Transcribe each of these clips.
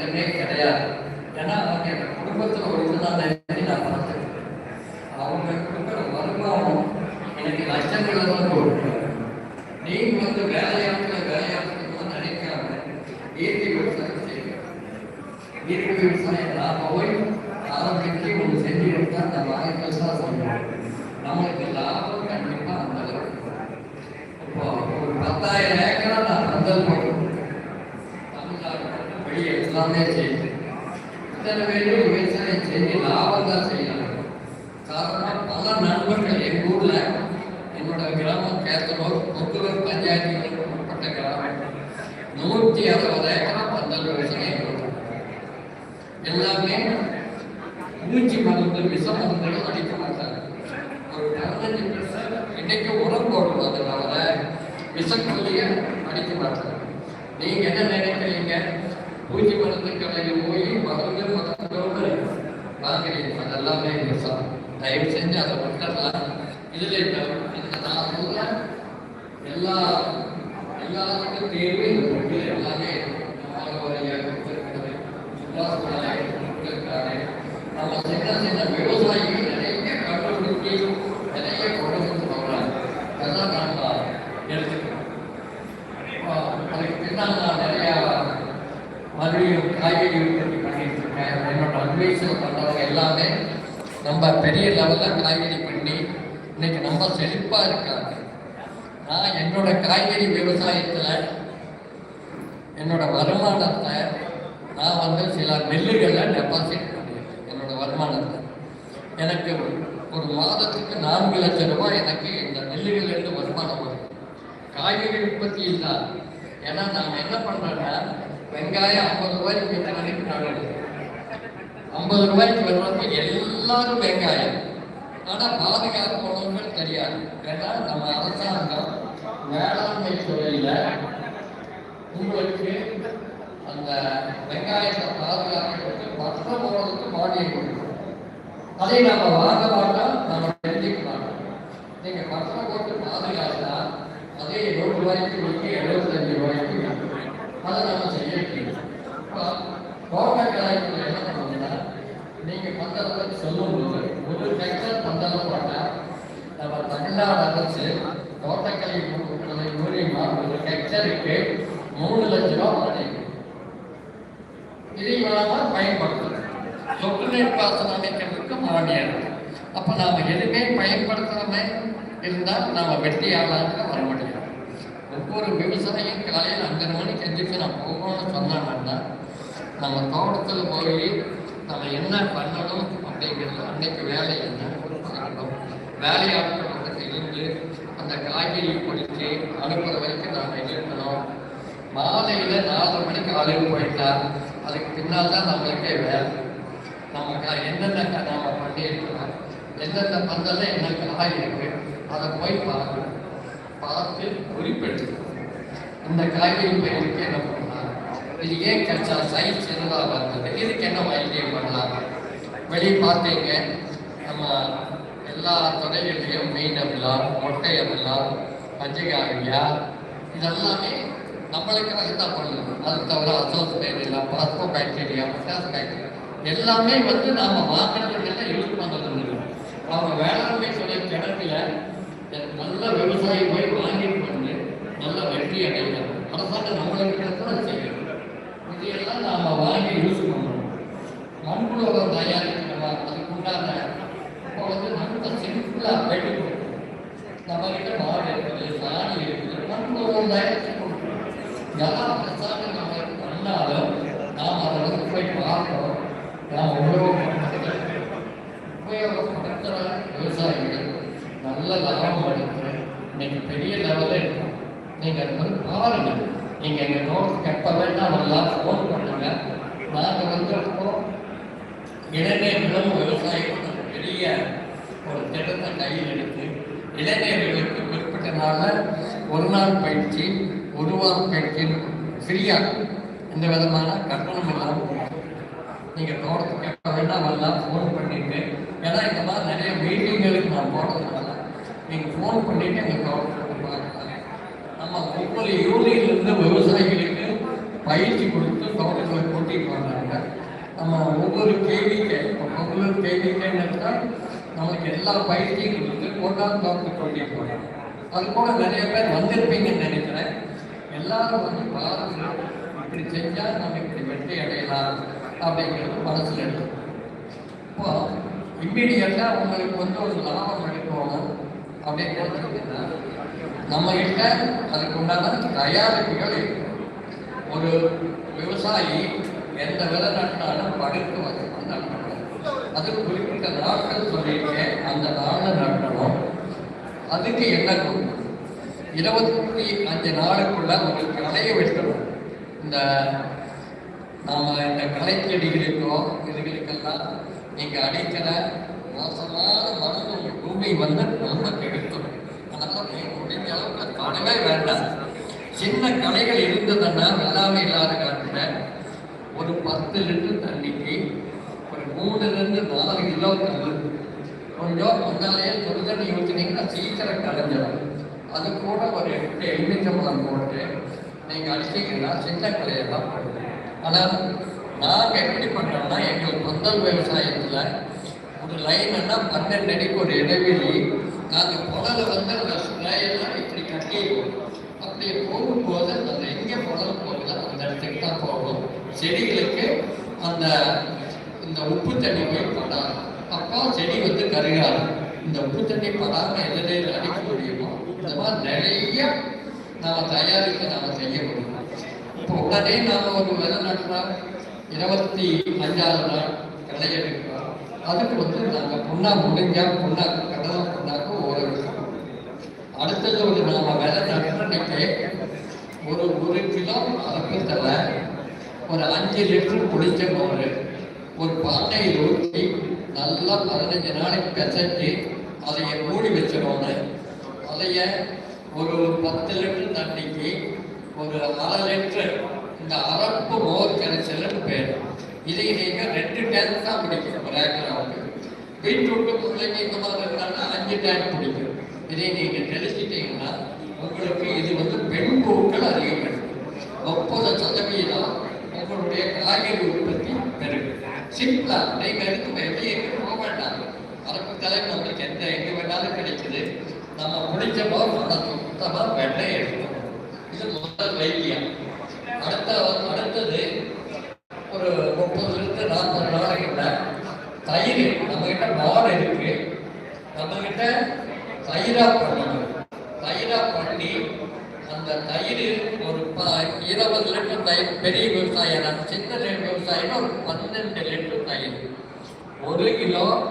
பஞ்சமே கிடையாது. ஏன்னா அவங்க என் குடும்பத்தில் ஒரு இதுதான் நினைச்சு நான் பார்த்துருக்கேன். அவங்க கொடுக்குற வருமானம் எனக்கு லட்சங்கள் வந்து கொடுக்கும். நீங்க வந்து வேலையாட்களை வேலையாட்கள் நினைக்காம இயற்கை விவசாயம் செய்யுங்க. இயற்கை விவசாயம் நாம போய் ஆரம்பிச்சு ஒன்று செஞ்சு கொடுத்தா அந்த வாய்ப்புகள் சொல்லுவோம் செய்யணும் நம்மளுக்கு லாபம் கண்டிப்பா அந்த அளவுக்கு வரும். இப்போ ஒரு பத்தாயிரம் ஏக்கரா நான் பந்தல் போட்டு தமிழ்நாடு மட்டும் வெளியே எல்லாமே செய்யுது இத்தனை பேரும் விவசாயம் செஞ்சு லாபம் தான் செய்யணும் காரணம் பல நண்பர்கள் எங்க ஊர்ல என்னோட கிராமம் கேத்தனூர் கொக்குவர் பஞ்சாயத்துகளுக்கு உட்பட்ட கிராமம் நூற்றி அறுபது ஏக்கரா பந்தல் விவசாயம் இருக்கு. எல்லாமே மூச்சு மருந்து விஷ மருந்துகள் அடிக்க மாட்டாங்க. ஒரு பதினஞ்சு பெர்சன்ட் இன்னைக்கு உரம் போடும் அதனால விஷக்கொல்லிய அடிக்க மாட்டாங்க. நீங்க என்ன நினைக்கிறீங்க? பூச்சி மருந்து கடையில் போய் மருந்து மருந்தோடு வாங்குறீங்க அதெல்லாமே விஷம் தயவு செஞ்சு அதை விட்டுறலாம். இதுல இந்த நான் சொல்ல எல்லா எல்லாத்துக்கும் தேர்வு எல்லாமே மாணவரையா நம்ம சின்ன சின்ன விவசாயிகள் நிறைய கண்டுபிடிச்சி நிறைய கொண்டு வந்து போகிறாங்க அதெல்லாம் நம்ம எடுத்துக்கணும் அதுக்கு பின்னால் நான் நிறையா மறுபடியும் காய்கறி உற்பத்தி பண்ணிட்டு இருக்கேன் என்னோட அட்வைஸில் பண்ணுறவங்க எல்லாமே நம்ம பெரிய லெவலில் காய்கறி பண்ணி இன்னைக்கு நம்ம செழிப்பாக இருக்காங்க நான் என்னோட காய்கறி விவசாயத்தில் என்னோட வருமானத்தை நான் வந்து சில நெல்லுகளை டெபாசிட் பண்ணியிருக்கேன் என்னோட வருமானத்தை. எனக்கு ஒரு மாதத்துக்கு நான்கு லட்சம் ரூபாய் எனக்கு இந்த நெல்லுகள்லேருந்து வருமானம் வரும். காய்கறி உற்பத்தி இல்லை. ஏன்னா நான் என்ன பண்ணுறேன்னா வெங்காயம் ஐம்பது ரூபாய்க்கு எத்தனை வரைக்கும் நான் ஐம்பது ரூபாய்க்கு வர்றதுக்கு எல்லாரும் வெங்காயம். ஆனால் பாதுகாப்பு தெரியாது. ஏன்னா நம்ம அரசாங்கம் வேளாண்மை துறையில் உங்களுக்கு அந்த வெங்காயத்தை பாதுகாக்கிறதுக்கு மற்ற போறதுக்கு மானியம் கொடுக்கணும். அதை நம்ம வாங்க மாட்டோம் நம்ம எழுதிக்க மாட்டோம். நீங்க மற்ற போட்டு பாதுகாத்தா அதே நூறு ரூபாய்க்கு விற்க எழுபத்தஞ்சு ரூபாய்க்கு அதை நம்ம செய்ய முடியும் இப்போ என்ன பண்ணணும்னா நீங்க பந்தளத்தை சொல்லும்போது ஒரு ஹெக்டர் பந்தளம் போட்டா நம்ம தமிழ்நாடு அரசு தோட்டக்கலை துறை மூலியமா ஒரு ஹெக்டருக்கு மூணு லட்ச ரூபாய் மானியம் இதை நாம பயன்படுத்தணும் சொட்டு நீர் பாசனம் அமைக்கிறதுக்கு மானியம் அப்போ நாம் எதுவுமே எதுவுமே இருந்தால் இருந்தா நாம வெற்றியாளராக வர முடியாது. ஒவ்வொரு விவசாயியும் காலையில் அஞ்சரை மணிக்கு எந்திரிச்சு நான் போகணும்னு சொன்னாங்கன்னா நம்ம தோட்டத்தில் போய் நம்ம என்ன பண்ணணும் அப்படிங்கிறது அன்னைக்கு வேலை என்ன பார்க்கணும் வேலையாட்களோட இருந்து அந்த காய்கறி பொடிச்சு அனுப்புகிற வரைக்கும் நாம் இருக்கணும் மாலையில் நாலரை மணிக்கு ஆளுங்க போயிட்டால் அதுக்கு பின்னால் தான் நம்மளுக்கே வேலை. நமக்கு என்னென்ன க- நாம பண்ணியிருக்கிறோம் எந்தெந்த பந்தல்ல என்ன காய் இருக்கு அதை போய் பார்க்கணும் பார்த்து குறிப்பெடுக்கணும் இந்த காய்கறி பயிருக்கு என்ன பண்ணலாம் இது ஏன் கச்சா சைஸ் சின்னதாக வந்தது? இதுக்கு என்ன வைத்தியம் பண்ணலாம்? வெளியே பார்த்தீங்க நம்ம எல்லா துறையிலையும் மீன் அப்படிலாம் மொட்டை அப்படிலாம் பஞ்சகாவியா இதெல்லாமே நம்மளுக்காக தான் பண்ணணும். அது தவிர அசோஸ்பேரியா பாஸ்போ பாக்டீரியா பொட்டாஸ் பாக்டீரியா எல்லாமே வந்து நாம வாங்கினதுக்கெல்லாம் யூஸ் பண்ணுறது அவங்க வேளாண்மை துறை கிணத்துல நல்ல விவசாயி போய் வாங்கிட்டு வந்து நல்ல வெற்றி அடையணும். அரசாங்கம் நம்மளுக்கு கூட செய்யணும். இதையெல்லாம் நாம வாங்கி யூஸ் பண்ணணும். மண்புழு தயாரிக்கிறவா அதுக்கு உண்டான இப்போ வந்து நம்ம சிம்பிளாக வெட்டி கொடுக்கணும். நம்ம கிட்ட மாடு இருக்குது சாணி இருக்குது. மண்புழு தயாரிச்சு யார் இதெல்லாம் பண்ணாலும் நாம் அதை போய் பார்க்கிறோம். நாம் உபயோகப்படுத்த உபயோகப்படுத்துகிற விவசாயிகள் நல்ல லாபம் எடுத்து இன்னைக்கு பெரிய லெவலில் இருக்கும். நீங்கள் அது வந்து பாருங்கள் நீங்கள் எங்கள் நோட்ஸ் கட்ட வேண்டாம் நல்லா ஃபோன் பண்ணுங்க. நாங்கள் வந்து இப்போ இளைஞர்களும் விவசாயிகளும் பெரிய ஒரு திட்டத்தை கையில் எடுத்து இளைஞர்களுக்கு குறிப்பிட்ட நாளில் ஒரு நாள் பயிற்சி ஒரு வாரம் பயிற்சி ஃப்ரீயாக எந்த விதமான கட்டணம் இல்லாமல் நீங்கள் தோட்டத்துக்கு எப்போ வேணால் வரலாம் ஃபோன் பண்ணிட்டு ஏன்னா இந்த மாதிரி நிறைய மீட்டிங்களுக்கு நான் போகிறதுனால நீங்கள் ஃபோன் பண்ணிட்டு எங்கள் தோட்டத்துக்கு பார்க்கலாம் நம்ம ஒவ்வொரு யூனியன்லேருந்து விவசாயிகளுக்கு பயிற்சி கொடுத்து தோட்டங்களை கூட்டிகிட்டு வந்தாங்க நம்ம ஒவ்வொரு கேள்விக்கு ஒவ்வொரு கேள்விக்குன்னு நம்மளுக்கு எல்லா பயிற்சியும் கொடுத்து கொண்டாந்து தோட்டத்துக்கு கூட்டிட்டு போகிறாங்க அது கூட நிறைய பேர் வந்திருப்பீங்கன்னு நினைக்கிறேன். எல்லாரும் வந்து பாருங்க இப்படி செஞ்சால் நம்ம இப்படி வெற்றி அடையலாம் அப்படிங்கிறது மனசில் எடுக்கும் இப்போ இம்மிடியட்டாக உங்களுக்கு வந்து ஒரு லாபம் எடுக்கணும் அப்படிங்கிறது நம்ம கிட்ட அதுக்கு உண்டான தயாரிப்புகள் இருக்கு. ஒரு விவசாயி எந்த விலை நட்டாலும் படுக்க வந்து நடணும் அது குறிப்பிட்ட நாட்கள் சொல்லிட்டு அந்த நாளை நடணும் அதுக்கு என்ன கொடுக்கும் இருபத்தி அஞ்சு நாளுக்குள்ள ஒரு கலையை வெட்டணும் இந்த நாம இந்த களை செடிகளுக்கோ இதுகளுக்கெல்லாம் நீங்க அடிக்கிற மோசமான மருந்து உங்க பூமி வந்து ரொம்ப கெடுத்துடும் அதனால நீங்க முடிஞ்ச அளவுக்கு காணவே வேண்டாம். சின்ன கலைகள் இருந்ததுன்னா வெள்ளாமை இல்லாத காலத்துல ஒரு பத்து லிட்டர் தண்ணிக்கு ஒரு மூணுலேருந்து நாலு கிலோ கல். கொஞ்சம் முன்னாலேயே சுடு தண்ணி ஊற்றினீங்கன்னா சீக்கிரம் கலைஞ்சிடும் அது கூட ஒரு எட்டு எலுமிச்சம்பழம் போட்டு நீங்கள் அடிச்சிங்கன்னா சின்ன கலையெல்லாம் போடுது ஆனால் நாங்கள் எப்படி பண்ணுறோம்னா எங்கள் பொங்கல் விவசாயத்தில் ஒரு லைன்னா பன்னெண்டு அடிக்கு ஒரு இடைவெளி நாங்கள் புடலை வந்து அந்த சுழையெல்லாம் இப்படி கட்டிடுவோம் அப்படி போகும்போது அந்த எங்கே புடல் போகுதோ அந்த இடத்துக்கு தான் போகும் செடிகளுக்கு அந்த இந்த உப்பு தண்ணி போய் படாது. அப்போ செடி வந்து கருகாது. இந்த உப்பு தண்ணி படாமல் எதிரே அடிக்க முடியும் இந்த மாதிரி நிறைய நாம தயாரிக்க நாம செய்ய முடியும். இப்போ உடனே நாம ஒரு விதை நடுறோம் இருபத்தி அஞ்சாவது நாள் களை எடுக்கிறோம் அதுக்கு வந்து நாங்க புண்ணா முடிஞ்சா புண்ணா கடலை புண்ணாக்கு ஓட அடுத்தது ஒரு நாம விதை நடுறதுக்கு ஒரு ஒரு கிலோ அலப்பத்தில் ஒரு அஞ்சு லிட்டர் குடிச்ச மோர் ஒரு பானையில் ஊற்றி நல்லா பதினஞ்சு நாளைக்கு கசைஞ்சு அதை மூடி வச்சிடணும். அதைய ஒரு பத்து லிட்டர் தண்ணிக்கு ஒரு அரை லிட்டர் இந்த அரப்பு மோர் கரைசல்னு பேர். இதை நீங்கள் ரெண்டு டேங்க் தான் பிடிக்கணும் ரேக்கராவுக்கு பீட்ரூட்டு முள்ளங்கி இந்த மாதிரி இருந்தாங்கன்னா அஞ்சு டேங்க் பிடிக்கும் இதை நீங்கள் தெளிச்சிட்டீங்கன்னா உங்களுக்கு இது வந்து பெண் பூக்கள் அதிகப்படுத்தும் முப்பது சதவீதம் உங்களுடைய காய்கறி உற்பத்தி பெருகும். சிம்பிளா நீங்க எதுக்கு வெளியே எங்கேயும் போக வேண்டாம். அரப்பு கலை நம்மளுக்கு எந்த எங்க வேணாலும் கிடைக்குது. நம்ம முடிச்சப்போ மன சுத்தமா வெள்ளை எடுக்கணும் இது முதல் வைத்தியம். அடுத்த அடுத்தது ஒரு முப்பது இருந்து நாற்பது நாளைக்கு தயிர் நம்ம கிட்ட மோர் இருக்கு. நம்ம கிட்ட தயிரா பண்ணணும். தயிரா பண்ணி அந்த தயிர் ஒரு ப- இருபது லிட்டர் தயிர் பெரிய விவசாயம் நான் சின்ன விவசாயம் ஒரு பன்னெண்டு லிட்டர் தயிர். ஒரு கிலோ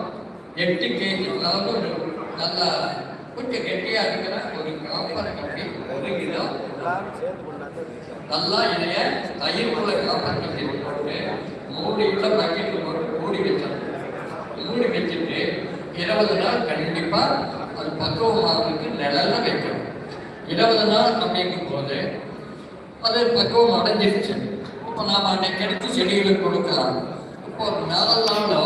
எட்டு கேஜி அதாவது ஒரு நல்லா கொஞ்சம் கெட்டியா இருக்கிற ஒரு காப்பரை கட்டி ஒரு நல்லா இதைய தயிர்க்குள்ள காப்பர் கட்டி போட்டு மூடி உள்ள பக்கெட் போட்டு மூடி வச்சிடணும் மூடி வச்சுட்டு இருபது நாள் கண்டிப்பா அது பக்குவமாகிறதுக்கு நிழல்ல வைக்கணும். இருபது நாள் அப்படிங்கும் போது அது பக்குவம் அடைஞ்சிருச்சு. இப்போ நாம அன்னைக்கு எடுத்து செடிகளுக்கு கொடுக்கலாம். இப்போ ஒரு நாலு நாளோ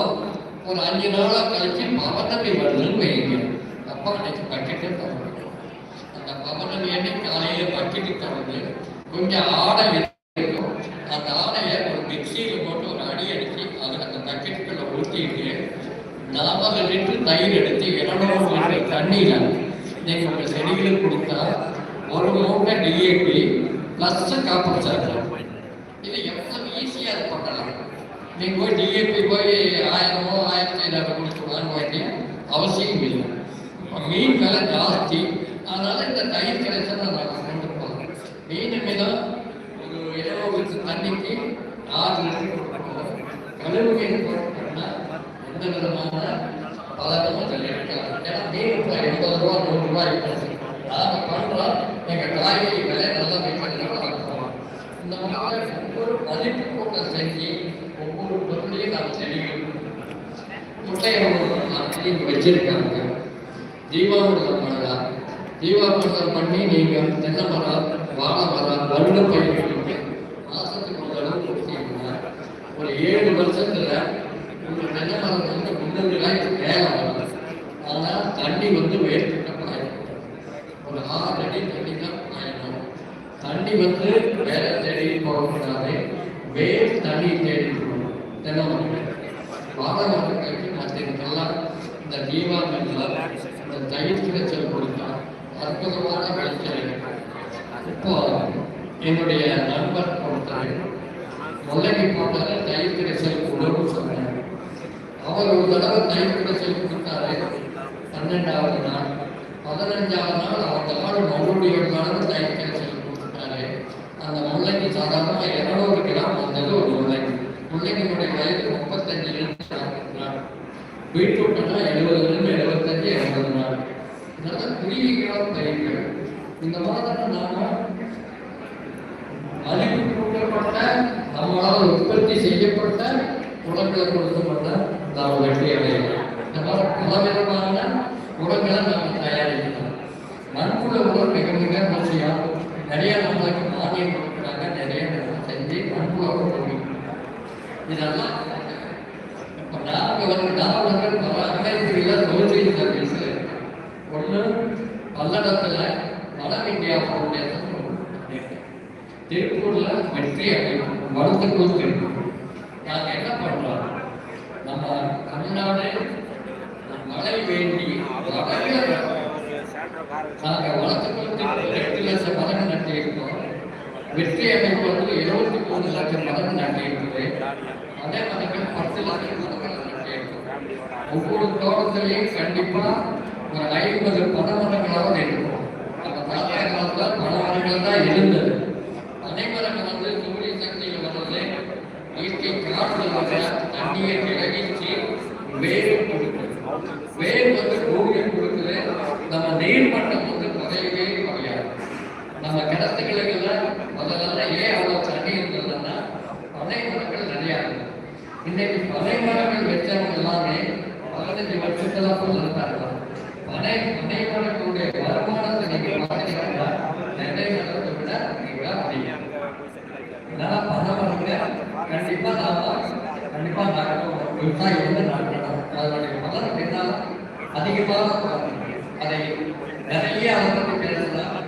ஒரு அஞ்சு நாளாக கழிச்சு பவனவி வருதுன்னு வைங்க அப்போ அன்னைக்கு பக்கெட்டு முடியும் அந்த பவனவி அன்னைக்கு காலையில பக்கெட்டு தரது கொஞ்சம் ஆடை இருக்கும் அந்த ஆடையை ஒரு மிக்சியில் போட்டு ஒரு அடி அடிச்சு அதை அந்த பக்கெட்டுக்குள்ள ஊற்றிட்டு நாற்பது லிட்டர் தயிர் எடுத்து இருநூறு லிட்டர் தண்ணியில நீங்கள் உங்கள் செடிகளுக்கு கொடுத்தா ஒரு மூட்டை டிஏபி ப்ளஸ் காப்பர் சார்ஜ் இது எவ்வளவு ஈஸியாக இது பண்ணலாம் நீங்கள் போய் டிஏபி போய் ஆயிரமோ ஆயிரத்தி ஐநூறு கொடுத்து வாங்க வேண்டிய அவசியம் இல்லை மீன் விலை ஜாஸ்தி. அதனால இந்த தயிர் கிடைச்சா நான் கொண்டிருப்பாங்க போகிறோம் மீன் மீதம் ஒரு இருபது லிட்டர் தண்ணிக்கு ஆறு லிட்டர் கொடுக்கணும். கழுவு மீன் போட்டோம்னா எந்த விதமான பலனும் அதில் இருக்காது ஏன்னா மீன் இப்போ எண்பது ரூபா நூறு ரூபாய் இருக்குது அதை பண்ணுறோம் எங்கள் காய்கறி விலை நல்லா வைக்கிறதுனால நடத்துவோம் இந்த மாதிரி ஒவ்வொரு மதிப்பு கூட்டம் செஞ்சு ஒவ்வொரு பொருளையும் நாம் தெரியும் முட்டையை வச்சிருக்காங்க. ஜீவாமிர்தம் பண்ணலாம் ஜீவாமிர்தம் பண்ணி நீங்கள் தென்னை மரம் வாழை மரம் வருட பயிர்களுக்கு மாதத்துக்கு ஒரு தடவை ஒரு ஏழு வருஷத்துல இந்த தென்னை மரம் வந்து முன்னூறு இது மேல வரும். ஆனா தண்ணி வந்து வேர்க்கிட்ட பாயணும் ஒரு ஆறு அடி தண்ணி தான் பாயணும் தண்ணி வந்து வேற தேடி போகக்கூடாது. வேர் தண்ணி தேடி போகணும். தென்னை மரம் வாழை மரங்களுக்கு மற்றதுக்கெல்லாம் இந்த தீபாவளியில் இந்த தயிர் கிடைச்சல் கொடுத்தா அற்புதமான விளைச்சல் இப்போ என்னுடைய நண்பர் ஒருத்தர் முல்லைக்கு போட்டாரு தயிர் கிடைச்சல் உணவு சொன்னார். அவர் ஒரு தடவை தயிர் கிடைச்சல் கொடுத்தாரு. பன்னெண்டாவது நாள் பதினஞ்சாவது நாள் அவங்க நாள் மறுபடியும் ஒரு தடவை தயிர் கிடைச்சல் கொடுத்துட்டாரு அந்த முல்லைக்கு சாதாரண இருநூறு கிராம் வந்தது ஒரு முல்லை முல்லைக்கினுடைய வயது முப்பத்தஞ்சு முப்பத்தஞ்சிலிருந்து நாற்பது நாள் பீட்ரூட்னா எழுபதுலேருந்து எழுபத்தஞ்சு எண்பது நாள் இதெல்லாம் குறுகிய பயிர்கள் இந்த மாதிரி நாம அழிவுபட்ட நம்மளால் உற்பத்தி செய்யப்பட்ட உரங்களை கொடுக்கப்பட்ட நாம் வெற்றி அடையலாம். இந்த மாதிரி பலவிதமான உரங்களை நாம் தயாரிக்கலாம். மண்புல உரம் மிக மிக அவசியம் நிறைய நம்மளுக்கு மானியம் கொடுக்குறாங்க நிறைய நம்ம செஞ்சு மண்புல உரம் இதெல்லாம் நாங்கள் வந்து நான் பல அமைப்புகளில் சோசியல் சர்வீஸ் ஒன்று பல்லடத்தில் வட இந்தியா ஃபவுண்டேஷன் திருப்பூர்ல வெற்றி அடையும் வளர்த்துக்குள் திருப்பூர் நாங்க என்ன பண்றோம் நம்ம தமிழ்நாடு மழை வேண்டி நாங்க எட்டு லட்சம் மரம் நட்டியிருக்கோம் வெற்றி அமைப்பு வந்து இருபத்தி மூணு லட்சம் மரம் நட்டியிருக்குது அதே மாதிரி பத்து லட்சம் ஒவ்வொரு தோட்டத்திலையும் கண்டிப்பா ஒரு ஐம்பது பனமரங்களாவது இருக்கும். அந்த தாத்தா காலத்துல பனமரங்கள் தான் இருந்தது பனைமரங்கள் வந்து சூரிய சக்தியில் வர்றது இயற்கை காற்று தண்ணியை கிரகிச்சு வேறு கொடுக்குது. வேறு வந்து பூமியை கொடுக்குது. நம்ம நீர்மட்டம் வந்து குறையவே குறையாது. நம்ம கிணத்துக்கிழங்குல முதல்ல ஏன் அவ்வளோ தண்ணி இருந்ததுன்னா பனை மரங்கள் நிறையா இருக்கு இன்னைக்கு பனை மரங்கள் வச்சவங்க எல்லாமே பதினஞ்சு வருஷத்துல இருந்தாங்க பனை பனை மரங்களுடைய வருமானத்தை நீங்க பார்த்தீங்கன்னா நெல்லை மரத்தை விட மிக அதிகம் அதனால பனை மரங்களை கண்டிப்பா நாம கண்டிப்பா நடக்கும். விவசாயம் வந்து நடக்கணும் அதனுடைய பலன் என்ன அதிகமாக அதை நிறைய அதை பத்தி பேசலாம்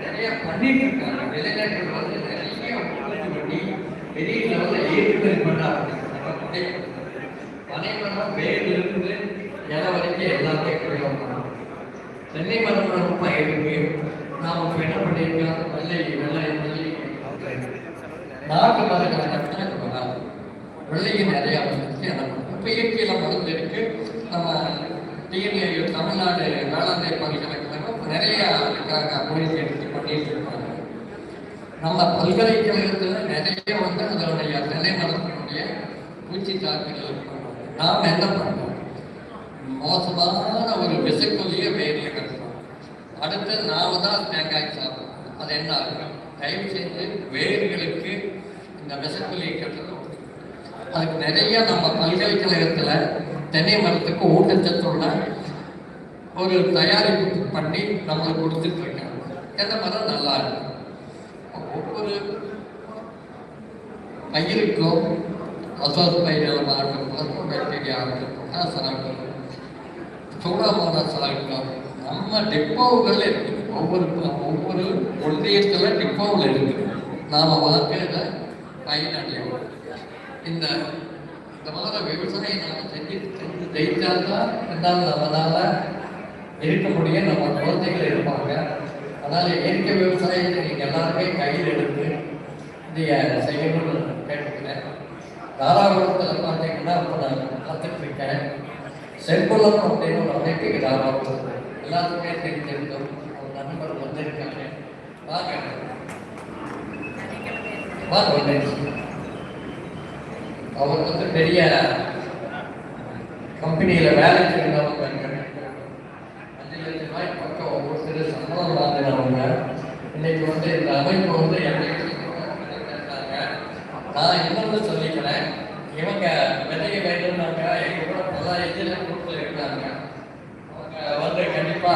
நிறைய பண்ணிட்டு இருக்காங்க. வெளிநாட்டுகள் வந்து நிறைய பண்ணி பெரிய லெவலில் ஏற்றுமதி பண்ணாங்க பனைமரம் வேரிலிருந்து இலை வரைக்கும் எல்லாமே பிரயோகம் தென்னை மரம் ரொம்ப இருக்கு நாம் இப்போ என்ன பண்ணியிருக்கோம் வெள்ளை வெள்ளை வெள்ளி. நாட்டு மரங்களை நட்டா இப்போ நான் வெள்ளையும் நிறைய வந்துருச்சு. அதை இப்போ இயற்கையில் மருந்து இருக்கு. நம்ம டிஎன்ஏ தமிழ்நாடு வேளாண்மை பல்கலைக்கழகம் இப்ப நிறைய அதுக்காக முயற்சி எடுத்து பண்ணிட்டு இருக்காங்க. நம்ம பல்கலைக்கழகத்தில் நிறைய வந்து அதனுடைய தென்னை மரத்தினுடைய பூச்சி தாக்குதல் இருப்பாங்க. நாம் என்ன பண்ணோம்? மோசமான ஒரு விசைக்குள்ளேயே வேலையை கட்டுறோம் அடுத்து நாம தான் தேங்காய் சாப்பிடணும் அது என்ன ஆகும் தயவு செஞ்சு வேர்களுக்கு இந்த விசைக்கொல்லியை கட்டணும். அதுக்கு நிறைய நம்ம பல்கலைக்கழகத்தில் தென்னை மரத்துக்கு ஊட்டச்சத்துள்ள ஒரு தயாரிப்பு பண்ணி நம்மளுக்கு கொடுத்துட்டு இருக்காங்க. தென்னை மரம் நல்லா இருக்கும் ஒவ்வொரு பயிருக்கும் அசோஸ் பயிர்களாகட்டும் பசுமை பாக்டீரியா ஆகட்டும் கேன்சர் ஆகட்டும் நம்ம டிப்போவுகள் இருக்குது. ஒவ்வொரு ஒவ்வொரு ஒன்றியத்தில் டிப்போவில் இருக்குது. நாம் வாழ்க்கையில் பயனடையும் இந்த இந்த மாதிரி விவசாயம் நம்ம செஞ்சு செஞ்சு ஜெயித்தால்தான் இருந்தாலும் நம்மளால் இருக்க முடியும். நம்ம குழந்தைகள் இருப்பாங்க. அதனால் இயற்கை விவசாயத்தை நீங்கள் எல்லாருமே கையில் எடுத்து நீங்கள் செய்யணும்னு கேட்டுக்கிறேன். தாராபுரத்தில் பார்த்தீங்கன்னா இப்போ நான் பார்த்துட்டு இருக்கேன். செங்குளம் அப்படின்னு ஒரு அமைப்புக்கு தாராபுரம் எல்லாத்துக்குமே தெரிஞ்சிருக்கும் ஒரு நண்பர் வந்திருக்காங்க வாங்க. வாங்க அவர் வந்து பெரிய கம்பெனியில் வேலைக்கு இருந்தவங்க அஞ்சு லட்சம் ரூபாய் பக்கம் ஒவ்வொருத்தர் சம்பளம் வாங்கினவங்க இன்னைக்கு வந்து இந்த அமைப்பு வந்து எங்களுக்கு நான் இன்னொன்று சொல்லிக்கிறேன். இவங்க விலையை வேண்டும்னாங்க எங்க கூட பல இதில் குரூப்ல இருக்கிறாங்க அவங்க வந்து கண்டிப்பா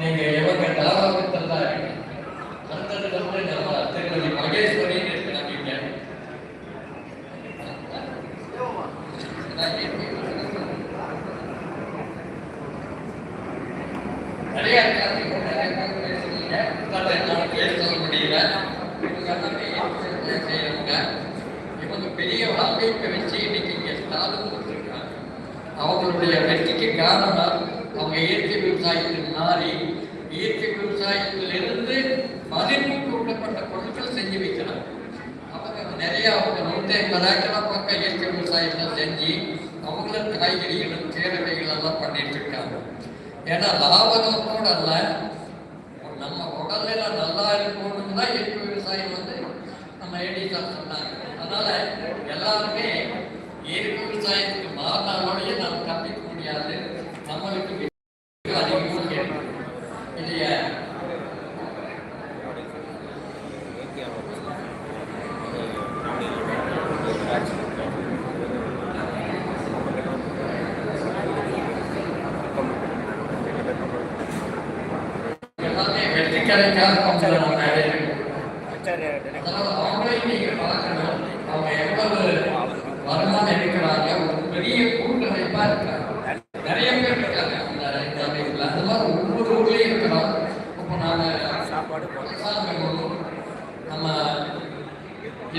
நீங்க இவங்க தாராபுரத்தில் தான் இருக்கீங்க. அடுத்தது வந்து நம்ம திருமதி மகேஸ்வரின்னு இருக்கிறாங்க இங்க பெரிய ஒரு அமைப்பை வச்சு இன்னைக்கு இங்கே ஸ்டாலும் கொடுத்துருக்காங்க அவங்களுடைய வெற்றிக்கு காரணம் அவங்க இயற்கை விவசாயத்தில் மாறி இயற்கை விவசாயத்திலிருந்து மதிப்பு கூட்டப்பட்ட பொருட்கள் செஞ்சு வைக்கிறாங்க. அவங்க நிறைய அவங்க நூற்றி ஐம்பது ஏக்கரா பக்கம் இயற்கை விவசாயத்தை செஞ்சு அவங்களும் காய்கறிகளும் கீரைகள் எல்லாம் பண்ணிட்டு இருக்காங்க. ஏன்னா லாபத்தோட அல்ல நம்ம உடல்ல நல்லா இருக்கணும்னு தான் இயற்கை விவசாயம் வந்து நம்ம ஏடி சொன்னாங்க. அதனால எல்லாருமே இயற்கை விவசாயத்துக்கு மாறினாலோடய நாம் தப்பிக்க முடியாது. நம்மளுக்கு அதிகமாக கிடைக்கும். இல்லையா? வெற்றிக்கரைக்காக கொஞ்சம் நம்ம அவங்களையும் பார்க்கணும். அவங்க எவ்வளவு வருமானம் எடுக்கிறாங்க, ஒரு பெரிய கூட்டமைப்பா இருக்காங்க. நிறைய பேர் இருக்காங்க அந்த அமைப்புல. அந்த மாதிரி ஒவ்வொரு ஊர்லயும் இருக்கிறோம். இப்போ சாப்பாடு அரசாங்கம் நம்ம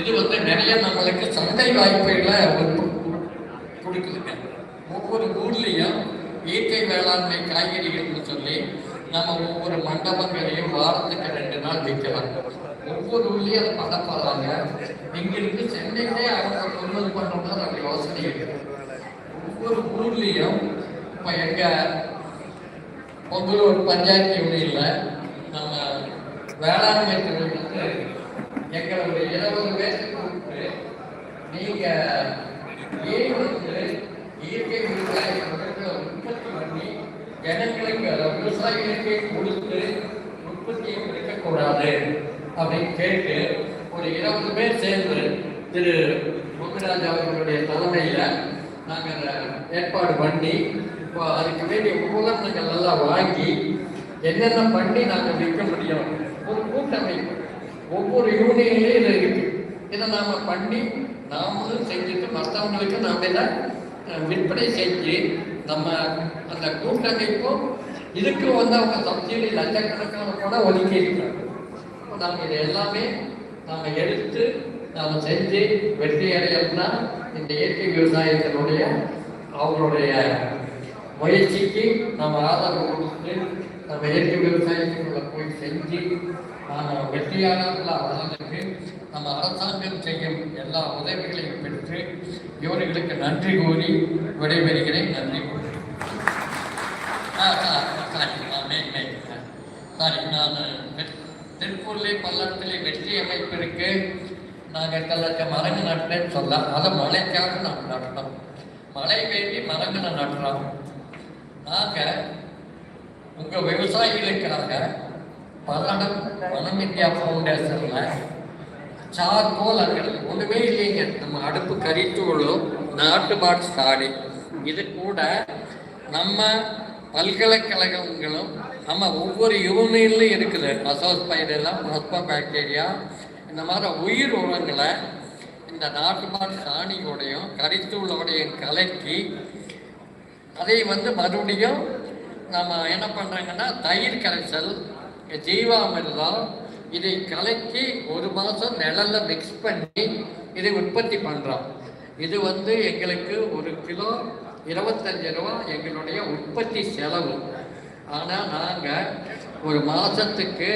இது வந்து நிறைய நம்மளுக்கு சந்தை வாய்ப்புகளை கொடுக்குதுங்க ஒவ்வொரு ஊர்லயும் இயற்கை வேளாண்மை காய்கறிகள்னு சொல்லி நம்ம ஒவ்வொரு மண்டபங்களையும் வாரத்துக்கு ரெண்டு நாள் விற்கலாம் ஒவ்வொரு ஊர்லயும் அதை பண்ண போறாங்க. எங்களுக்கு சென்னையிலே அவங்க கொள்வது பண்றோம்னா நம்ம யோசனை ஒவ்வொரு ஊர்லயும் இப்ப எங்க பொங்கலூர் பஞ்சாயத்து யூனியன்ல நம்ம வேளாண்மை துறை எங்களுடைய இருபது பேருக்கு கூப்பிட்டு நீங்க ஏன் வந்து இயற்கை விவசாய உற்பத்தி பண்ணி ஜனங்களுக்கு அதாவது விவசாயிகளுக்கே கொடுத்து உற்பத்தியை இருக்கக்கூடாது அப்படின்னு கேட்டு ஒரு இருபது பேர் சேர்ந்து திரு முத்துராஜ் அவர்களுடைய தலைமையில் நாங்கள் ஏற்பாடு பண்ணி இப்போ அதுக்கு வேண்டிய உபகரணங்கள் எல்லாம் வாங்கி என்னென்ன பண்ணி நாங்கள் விற்க முடியும். ஒரு கூட்டமைப்பு. ஒவ்வொரு யூனியன்லையும் இது இருக்கு. இதை நாம பண்ணி நாமளும் செஞ்சுட்டு மற்றவங்களுக்கு நாம் இதை விற்பனை செஞ்சு நம்ம அந்த கூட்டமைப்பும் இதுக்கு வந்து அவங்க சப்சிடி லட்சக்கணக்கான கூட ஒதுக்கி இருக்கிறாங்க. நம்ம இது இதை எல்லாமே நம்ம எடுத்து நம்ம செஞ்சு வெற்றி அடையணும்னா இந்த இயற்கை விவசாயத்தினுடைய அவங்களுடைய முயற்சிக்கு நம்ம ஆதரவு கொடுத்து நம்ம இயற்கை விவசாயத்துக்குள்ள போய் செஞ்சு நாம வெற்றியாளர்களாக வளர்ந்துட்டு நம்ம அரசாங்கம் செய்யும் எல்லா உதவிகளையும் பெற்று இவர்களுக்கு நன்றி கூறி விடைபெறுகிறேன். நன்றி. கூறி சாரி நான் நான் திருப்பூர்லேயே பல்லடத்திலே வெற்றி அமைப்பு இருக்கு நாங்கள் எட்டு மரங்கள் நட்டேன்னு சொல்லலாம் அதை மழைக்காக நாம் நட்டோம். மழை வேண்டி மரங்களை நட்டுறோம். நாங்கள் உங்கள் விவசாயிகளுக்காக பல்லடம் வனம் இந்தியா ஃபவுண்டேஷனில் சார்கோல் அங்கே ஒன்றுமே இல்லைங்க. நம்ம அடுப்பு கரித்தூளும் நாட்டு பாட் சாடி இது கூட நம்ம பல்கலைக்கழகங்களும் ஆமாம் ஒவ்வொரு யூனியன்லையும் இருக்குது. அசோஸ்பைடெல்லாம் மஸ்பா பாக்டீரியா இந்த மாதிரி உயிர் உரங்களை இந்த நாட்டுமான் சாணியோடையும் கரித்தூளோடையும் கலக்கி அதை வந்து மறுபடியும் நம்ம என்ன பண்ணுறாங்கன்னா தயிர் கரைசல் ஜீவாமிர்தம் இதை கலக்கி ஒரு மாதம் நிழலில் மிக்ஸ் பண்ணி இதை உற்பத்தி பண்ணுறோம் இது வந்து எங்களுக்கு ஒரு கிலோ இருபத்தஞ்சு ரூபா எங்களுடைய உற்பத்தி செலவு. ஆனால் நாங்கள் ஒரு மாதத்துக்கு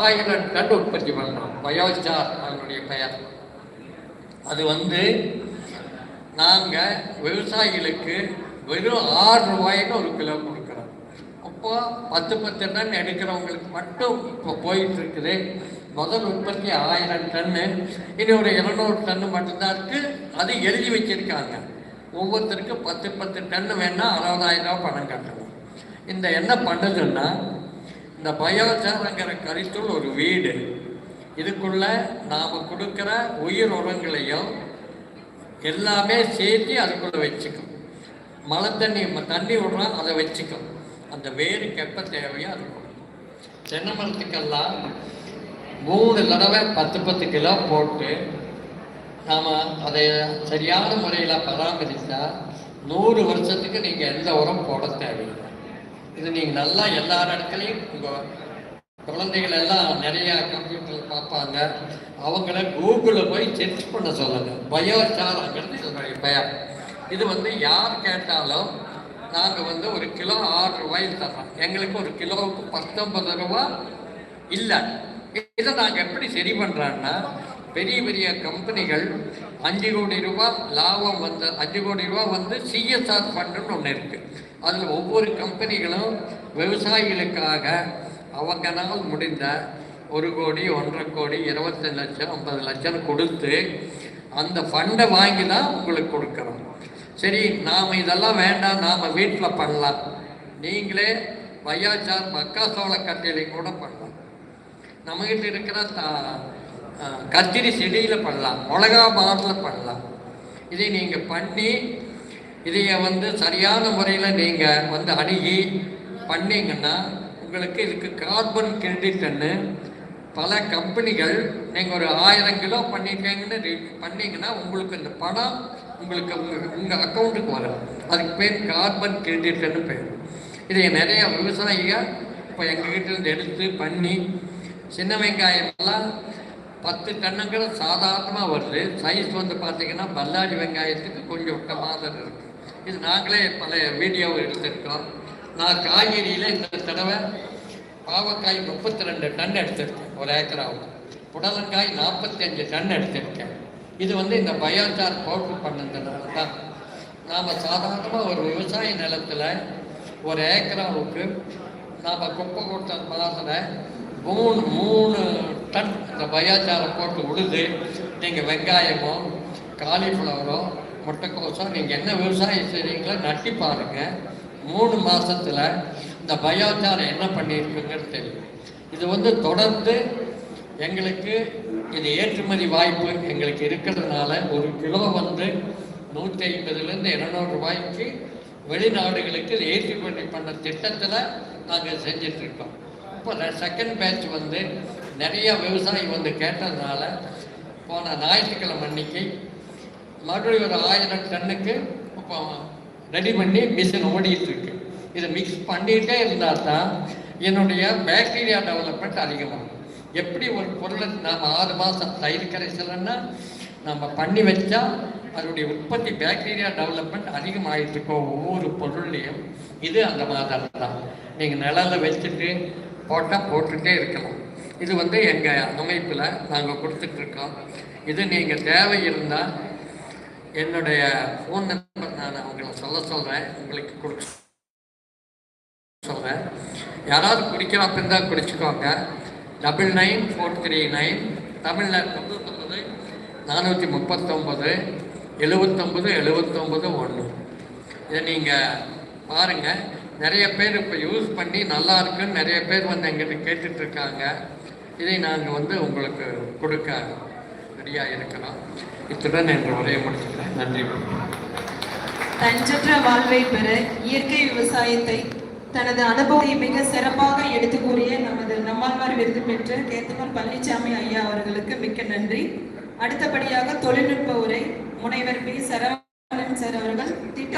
ஆயிரம் டன் உற்பத்தி பண்ணுறோம் பயோஸ்டார் அதனுடைய பெயர். அது வந்து நாங்கள் விவசாயிகளுக்கு வெறும் ஆறு ரூபாய்க்கு ஒரு கிலோ கொடுக்குறோம். அப்போ பத்து பத்து டன் எடுக்கிறவங்களுக்கு மட்டும் இப்போ போயிட்டு இருக்குது முதல் உற்பத்தி ஆயிரம் டன்னு இனி ஒரு இருநூறு டன்னு மட்டும்தான் இருக்குது அது எழுதி வச்சிருக்காங்க. ஒவ்வொருத்தருக்கும் பத்து பத்து டன்னு வேணால் அறுபதாயிரம் ரூபா பணம் கட்டணும். இந்த என்ன பண்ணுதுன்னா இந்த பயோசாரங்கிற கரித்தூள் ஒரு வீடு. இதுக்குள்ள நாம் கொடுக்குற உயிர் உரங்களையும் எல்லாமே சேர்த்து அதுக்குள்ள வச்சுக்கும். மழை தண்ணி தண்ணி விடுறோம் அதை வச்சுக்கும். அந்த வேருக்கு எப்போ தேவையோ அது தென்னை மரத்துக்கெல்லாம் மூணு தடவை பத்து பத்து கிலோ போட்டு நாம் அதை சரியான முறையில் பராமரித்தா நூறு வருஷத்துக்கு நீங்கள் எந்த உரம் போட தேவையில்லை. இது நீங்கள் நல்லா எல்லா இடத்துலையும் உங்கள் குழந்தைகள் எல்லாம் நிறைய கம்ப்யூட்டர் பார்ப்பாங்க. அவங்கள கூகுளில் போய் செக் பண்ண சொல்லுங்க. பயோசாரங்கிறது இதனுடைய பெயர் இது வந்து யார் கேட்டாலும் நாங்கள் வந்து ஒரு கிலோ ஆறு ரூபாயில் தர்றோம். எங்களுக்கு ஒரு கிலோவுக்கு பத்தொன்பது ரூபா இல்லை. இதை நாங்கள் எப்படி சரி பண்ணுறோன்னா பெரிய பெரிய கம்பெனிகள் அஞ்சு கோடி ரூபாய் லாபம் வந்து அஞ்சு கோடி ரூபாய் வந்து சிஎஸ்ஆர் ஃபண்டுன்னு ஒன்று இருக்குது அதில் ஒவ்வொரு கம்பெனிகளும் விவசாயிகளுக்காக அவங்கனால் முடிந்த ஒரு கோடி ஒன்றரை கோடி இருபத்தஞ்சு லட்சம் ஐம்பது லட்சம் கொடுத்து அந்த ஃபண்டை வாங்கி தான் உங்களுக்கு கொடுக்குறோம். சரி நாம் இதெல்லாம் வேண்டாம் நாம் வீட்டில் பண்ணலாம். நீங்களே வையாச்சார் மக்காசோள கட்டையிலையும் கூட பண்ணலாம். நம்மகிட்ட இருக்கிற த- கத்திரி செடியில் பண்ணலாம் மிளகா மாரில் பண்ணலாம். இதை நீங்கள் பண்ணி இதையை வந்து சரியான முறையில் நீங்கள் வந்து அணுகி பண்ணிங்கன்னா உங்களுக்கு இதுக்கு கார்பன் கிரெடிட்னு பல கம்பெனிகள் நீங்கள் ஒரு ஆயிரம் கிலோ பண்ணிட்டீங்கன்னு பண்ணிங்கன்னா உங்களுக்கு இந்த பணம் உங்களுக்கு உங்கள் உங்கள் அக்கௌண்ட்டுக்கு வரும் அதுக்கு பேர் கார்பன் கிரெடிட்னு பேர். இதை நிறைய விவசாயிகள் இப்போ எங்ககிட்ட இருந்து எடுத்து பண்ணி சின்ன வெங்காயம் எல்லாம் பத்து டன்னுங்கிற சாதாரணமாக வருது. சைஸ் வந்து பார்த்தீங்கன்னா பல்லாரி வெங்காயத்துக்கு கொஞ்சம் விட்ட மாதிரி இருக்குது இது நாங்களே பல வீடியோவை எடுத்திருக்கிறோம். நான் காய்கறியில் இந்த தடவை பாவக்காய் முப்பத்தி ரெண்டு டன் எடுத்திருக்கேன் ஒரு ஏக்கராவுக்கு. புடலங்காய் நாற்பத்தஞ்சு டன் எடுத்திருக்கேன். இது வந்து இந்த பயோசார் பவுட்ரு பண்ணதுனால தான் நாம் சாதாரணமாக ஒரு விவசாய நிலத்தில் ஒரு ஏக்கராவுக்கு நாம் குப்பை கொடுத்த பாதில் மூணு மூணு டன் இந்த பயோசாரம் போட்டு உழுது நீங்கள் வெங்காயமோ காலிஃப்ளவரோ முட்டைக்கோசோ நீங்கள் என்ன விவசாயம் செய்கிறீங்களோ நட்டி பாருங்கள் மூணு மாதத்தில் இந்த பயோச்சாரம் என்ன பண்ணியிருக்குங்கிறது தெரியும். இது வந்து தொடர்ந்து எங்களுக்கு இது ஏற்றுமதி வாய்ப்பு எங்களுக்கு இருக்கிறதுனால ஒரு கிலோ வந்து நூற்றி ஐம்பதுலேருந்து இருநூறு ரூபாய்க்கு வெளிநாடுகளுக்கு இது ஏற்றுமதி பண்ண திட்டத்தில் நாங்கள் செஞ்சிட்ருக்கோம். இப்போ செகண்ட் பேட்ச் வந்து நிறையா விவசாயி வந்து கேட்டதுனால போன ஞாயிற்றுக்கிழமை அன்னைக்கு மறுபடியும் ஒரு ஆயிரம் டன்னுக்கு இப்போ ரெடி பண்ணி மிஷின் ஓடிட்டு இருக்கு. இதை மிக்ஸ் பண்ணிகிட்டே இருந்தால் தான் என்னுடைய பாக்டீரியா டெவலப்மெண்ட் அதிகமாகும். எப்படி ஒரு பொருளை நாம் ஆறு மாதம் தயிர் கரைசல்னா நம்ம பண்ணி வச்சா அதனுடைய உற்பத்தி பாக்டீரியா டெவலப்மெண்ட் அதிகமாகிட்டு இருக்கோம் ஒவ்வொரு பொருள்லையும் இது அந்த மாதிரி தான். நீங்கள் நிழல்ல வச்சுட்டு போட்டால் போட்டுகிட்டே இருக்கலாம். இது வந்து எங்கள் அமைப்பில் நாங்கள் கொடுத்துட்ருக்கோம் இது நீங்கள் தேவை இருந்தால் என்னுடைய ஃபோன் நம்பர் நான் அவங்களை சொல்ல சொல்கிறேன் உங்களுக்கு கொடுக்க சொல்கிறேன் யாராவது குடிக்கிறப்ப இருந்தால் குடிச்சுக்கோங்க double nine four three nine தமிழில் தொண்ணூத்தொம்பது நானூற்றி முப்பத்தொம்பது எழுபத்தொம்பது எழுபத்தொம்பது ஒன்று இதை நீங்கள் பாருங்கள் நிறைய பேர் இப்போ யூஸ் பண்ணி நல்லா இருக்குன்னு நிறைய பேர் வந்து எங்கிட்ட கேட்டுட்ருக்காங்க இதை நாங்கள் வந்து உங்களுக்கு கொடுக்க ரெடியாக இருக்கிறோம். இத்துடன் என்ற உரையை முடிச்சுக்கிறேன். நன்றி தஞ்சற்ற வாழ்வை பெற இயற்கை விவசாயத்தை தனது அனுபவத்தை மிக சிறப்பாக எடுத்து கூறிய நமது நம்மாழ்வார் விருது பெற்ற கேத்தமன் பழனிசாமி ஐயா அவர்களுக்கு மிக்க நன்றி. அடுத்தபடியாக தொழில்நுட்ப உரை முனைவர் பி. சரவணன் சார் அவர்கள் திட்ட